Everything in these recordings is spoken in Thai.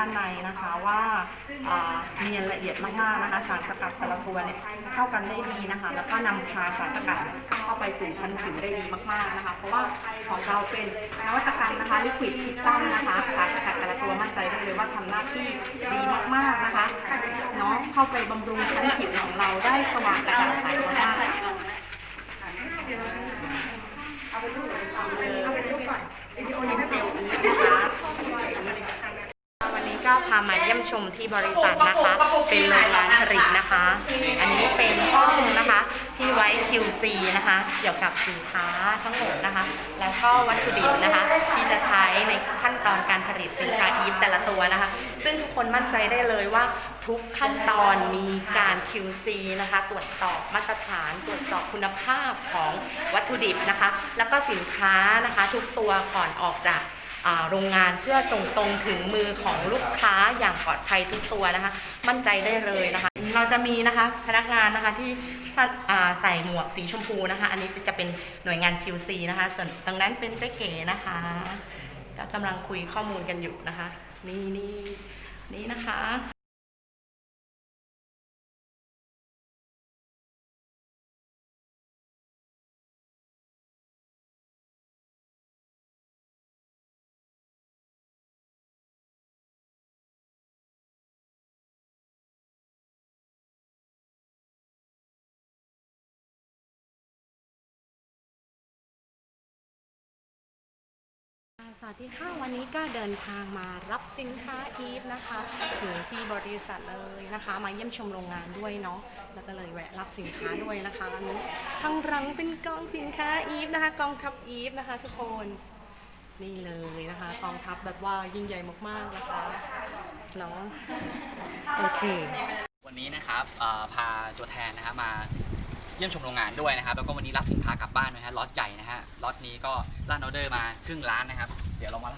ด้านในนะคะว่าอ่าเนียนละเอียดมากๆนะคะ สารสกัดแต่ละตัวเนี่ยเข้ากันได้ดีนะคะ แล้วก็นำพาสารสกัดเข้าไปสู่ชั้นผิวได้ดีมากๆนะคะ เพราะว่าของเราเป็นนวัตกรรมนะคะลิควิดคิตตันนะคะสารสกัดแต่ละตัวมั่นใจได้เลยว่าทำหน้าที่ดีมากๆนะคะเนาะเข้าไปบำรุงชั้นผิวของเราได้สว่างกระจ่างใสมากๆ วันนี้ก็พามาเยี่ยม ชมที่บริษัทนะคะ เป็นโรงงานผลิตนะคะ อันนี้เป็นห้องนะคะที่ไว้ QC นะคะเกี่ยวกับสินค้าทั้งหมดนะคะ แล้วก็วัตถุดิบนะคะ ที่จะใช้ในขั้นตอนการผลิตสินค้าอีฟแต่ละตัวนะคะ ซึ่งทุกคนมั่นใจได้เลยว่าทุกขั้นตอนมีการ QC นะคะ ตรวจสอบมาตรฐาน ตรวจสอบคุณภาพของวัตถุดิบนะคะ แล้วก็สินค้านะคะ ทุกตัวก่อนออกจากอ่า โรงงานเพื่อส่งตรงถึงมือของลูกค้าอย่างปลอดภัยทุกตัวนะคะ มั่นใจได้เลยนะคะ เราจะมีนะคะพนักงานนะคะที่ใส่หมวกสีชมพูนะคะ อันนี้จะเป็นหน่วยงาน QC นะคะ ส่วนตรงนั้นเป็นเจ๊เก๋นะคะก็กำลังคุยข้อมูลกันอยู่นะคะ นี่นี่นี่นะคะ สวัสดีค่ะ วันนี้ก็เดินทางมารับสินค้าอีฟนะคะถึงที่บริษัทเลยนะคะ มาเยี่ยมชมโรงงานด้วยเนาะแล้วก็เลยแวะรับสินค้าด้วยนะคะอันนี้ข้างหลังเป็นกองสินค้าอีฟนะคะกองทัพอีฟนะคะ ทุกคนนี่เลยนะคะกองทัพแบบว่ายิ่งใหญ่มากๆนะคะเนาะโอเค วันนี้นะครับพาตัวแทนนะฮะมาเยี่ยมชมโรงงานด้วยนะครับ แล้วก็วันนี้รับสินค้ากลับบ้านนะฮะล็อตใหญ่นะฮะล็อตนี้ก็ลั่นออเดอร์มาครึ่งล้านนะครับ เดี๋ยวเรามา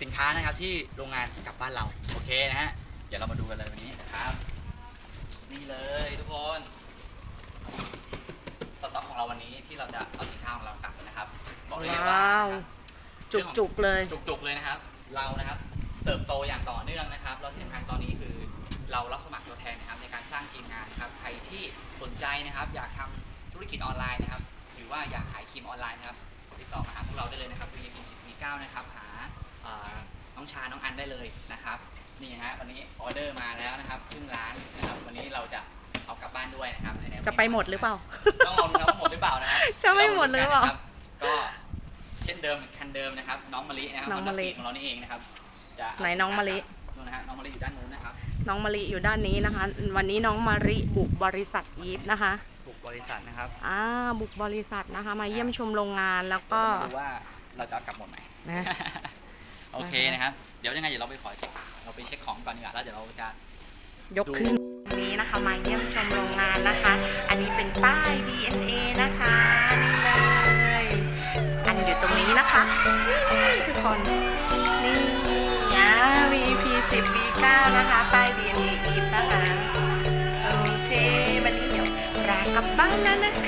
สินค้านะครับที่โรงงานกลับบ้านเราโอเคนะฮะเดี๋ยวเรามาดูกันเลยวันนี้นะครับ นี่เลยทุกคนสต็อกของเราวันนี้ที่เราจะเอาสินค้าของเรากลับนะครับ บอกได้เลยว่าว้าว จุกๆเลย จุกๆเลยนะครับ เรานะครับ เติบโตอย่างต่อเนื่องนะครับแล้วที่สำคัญตอนนี้คือ เรารับสมัครตัวแทนนะครับ ในการสร้างทีมงานนะครับ ใครที่สนใจนะครับ อยากทำธุรกิจออนไลน์นะครับ หรือว่าอยากขายครีมออนไลน์นะครับ ติดต่อมาหาพวกเราได้เลยนะครับ VIP 10 9นะครับหาเอ่อน้องชาน้องอันได้เลยนะครับนี่ฮะวันนี้ออเดอร์มาแล้วนะครับครึ่งล้านนะครับวันนี้เราจะเอากลับบ้านด้วยนะครับหนๆจะไปหมดหรือเปล่า ต้องลองดูนะว่าหมดหรือเปล่านะครับจะไม่หมดหรือเปล่านะครับก็เช่นเดิมคันเดิมนะครับ น้องมะลินะครับน้องมะลิ Honda Civic ของเรานี่เองนะครับจะเาไหนน้องมะลินู่นนะฮะน้องมะลิอยู่ด้านนู้นนะครับน้องมะลิอยู่ด้านนี้นะคะ วันนี้น้องมาริบุกบริษัทอีฟนะคะบุก บริษัทนะครับอ่าบุกบริษัทนะคะ มาเยี่ยมชมโรงงานแล้วก็เดี๋ยวเรามาดูว่าเราจะเอากลับหมดไหมนะโอเคนะครับ เดี๋ยวยังไงเดี๋ยวเราไปขอเช็คเราไปเช็คของก่อนดีกว่าแล้วเดี๋ยวเราจะยกขึ้นวันนี้นะคะมาเยี่ยมชมโรงงานนะคะ อันนี้เป็นป้าย DNA นะคะนี่เลยอันอยู่ตรงนี้นะคะนี่ทุกคนนี่นะ VP 10 V9 นะคะป้าย DNA อีฟ